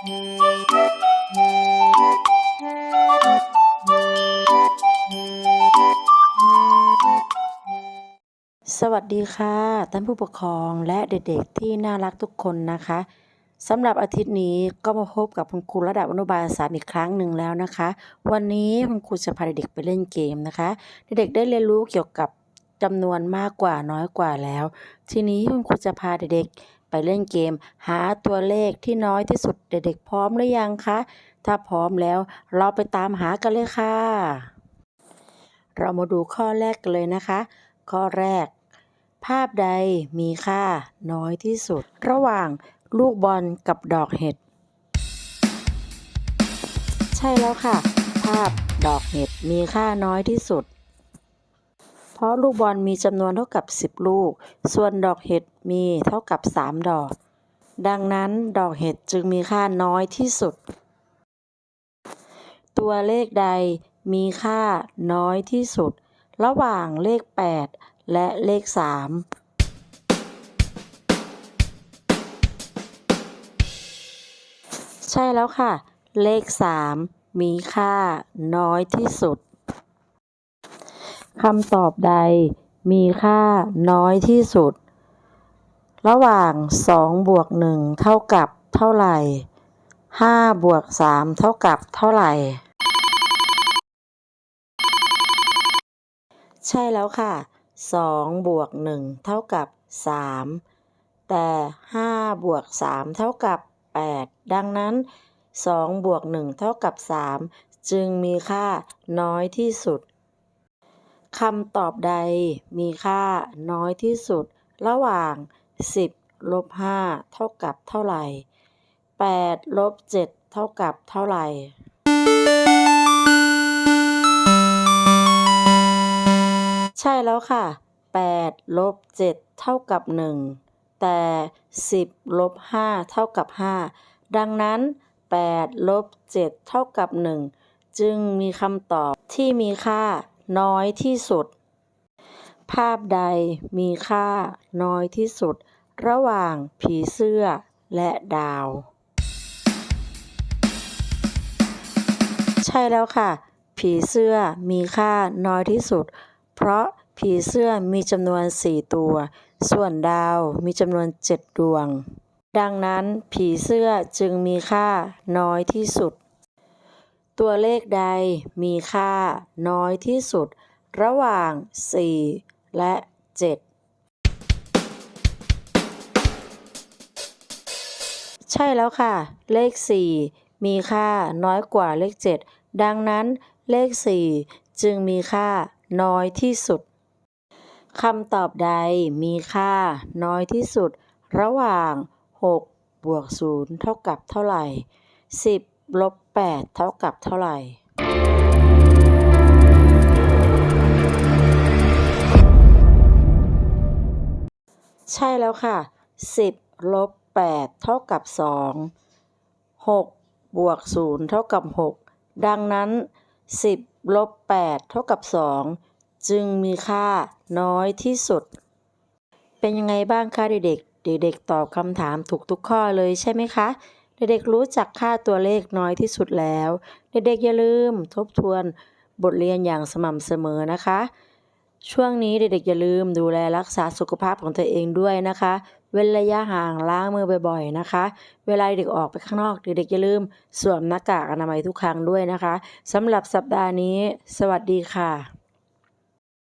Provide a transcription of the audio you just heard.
สวัสดีค่ะท่านผู้ปกครองและเด็กๆที่น่ารักทุกคนนะคะสำหรับอาทิตย์นี้ก็มาพบกับคุณครูระดับอนุบาลสามอีกครั้งหนึ่งแล้วนะคะ วันนี้คุณครูจะพาเด็กๆไปเล่นเกมนะคะ เด็กๆได้เรียนรู้เกี่ยวกับจำนวนมากกว่าน้อยกว่าแล้ว ทีนี้คุณครูจะพาเด็กๆ ไปเล่นเกม หาตัวเลขที่น้อยที่สุดเด็กๆพร้อมหรือยังคะ ถ้าพร้อมแล้วเราไปตามหากันเลยค่ะ เรามาดูข้อแรกกันเลยนะคะ ข้อแรก ภาพใดมีค่าน้อยที่สุด ระหว่างลูกบอลกับดอกเห็ด ใช่แล้วค่ะ ภาพดอกเห็ดมีค่าน้อยที่สุด ราะลูกบอลมีจำนวนเท่ากับ 10 ลูก ส่วนดอกเห็ดมีเท่ากับ 3 ดอก ดังนั้นดอกเห็ดจึงมีค่าน้อยที่สุด ตัวเลขใดมีค่าน้อยที่สุด ระหว่างเลข 8 และเลข 3ใช่แล้วค่ะ เลข 3 มีค่าน้อยที่สุด คำตอบใดมีค่าน้อยที่สุด ระหว่าง 2 บวก 1 เท่ากับเท่าไหร่ 5 บวก 3 เท่ากับเท่าไหร่ ใช่แล้วค่ะ 2 บวก 1 เท่ากับ 3 แต่ 5 บวก 3 เท่ากับ 8 ดังนั้น 2 บวก 1 เท่ากับ 3 จึงมีค่าน้อยที่สุด คำตอบใดมีค่าน้อยที่สุด ระหว่าง 10ลบ5เท่ากับเท่าไหร่8ลบ7เท่ากับเท่าไหร่ใช่แล้วค่ะ8ลบ7เท่ากับ 1 แต่ 10ลบ5เท่ากับ 5 ดังนั้น8ลบ7เท่ากับ 1 จึงมีคำตอบที่มีค่า น้อยที่สุด ภาพใดมีค่าน้อยที่สุด ระหว่างผีเสื้อและดาว ใช่แล้วค่ะ ผีเสื้อมีค่าน้อยที่สุด เพราะผีเสื้อมีจำนวน 4 ตัว ส่วนดาวมีจำนวน 7 ดวง ดังนั้นผีเสื้อจึงมีค่าน้อยที่สุด ตัวเลขใดมีค่าน้อยที่สุด ระหว่าง 4 และ 7 ใช่แล้วค่ะ เลข 4 มีค่าน้อยกว่าเลข 7 ดังนั้นเลข 4 จึงมีค่าน้อยที่สุดคำตอบใดมีค่าน้อยที่สุด ระหว่าง 6 บวก 0 เท่ากับเท่าไหร่ 10 ลบ8เท่ากับเท่าไหร่ ใช่แล้วค่ะ 10ลบ8เท่ากับ 2 6 บวก 0 เท่ากับ 6 ดังนั้น 10ลบ8เท่ากับ 2 จึงมีค่าน้อยที่สุด เป็นยังไงบ้างคะเด็กๆ เด็กๆ ตอบคำถามถูกทุกข้อเลยใช่ไหมคะ เด็กๆรู้จักค่าตัวเลขน้อยที่สุดแล้ว เด็กๆอย่าลืมทบทวนบทเรียนอย่างสม่ำเสมอนะคะ ช่วงนี้เด็กๆอย่าลืมดูแลรักษาสุขภาพของตัวเองด้วยนะคะ เว้นระยะห่างล้างมือบ่อยๆนะคะ เวลาเด็กออกไปข้างนอกเด็กๆอย่าลืมสวมหน้ากากอนามัยทุกครั้งด้วยนะคะสำหรับสัปดาห์นี้ สวัสดีค่ะ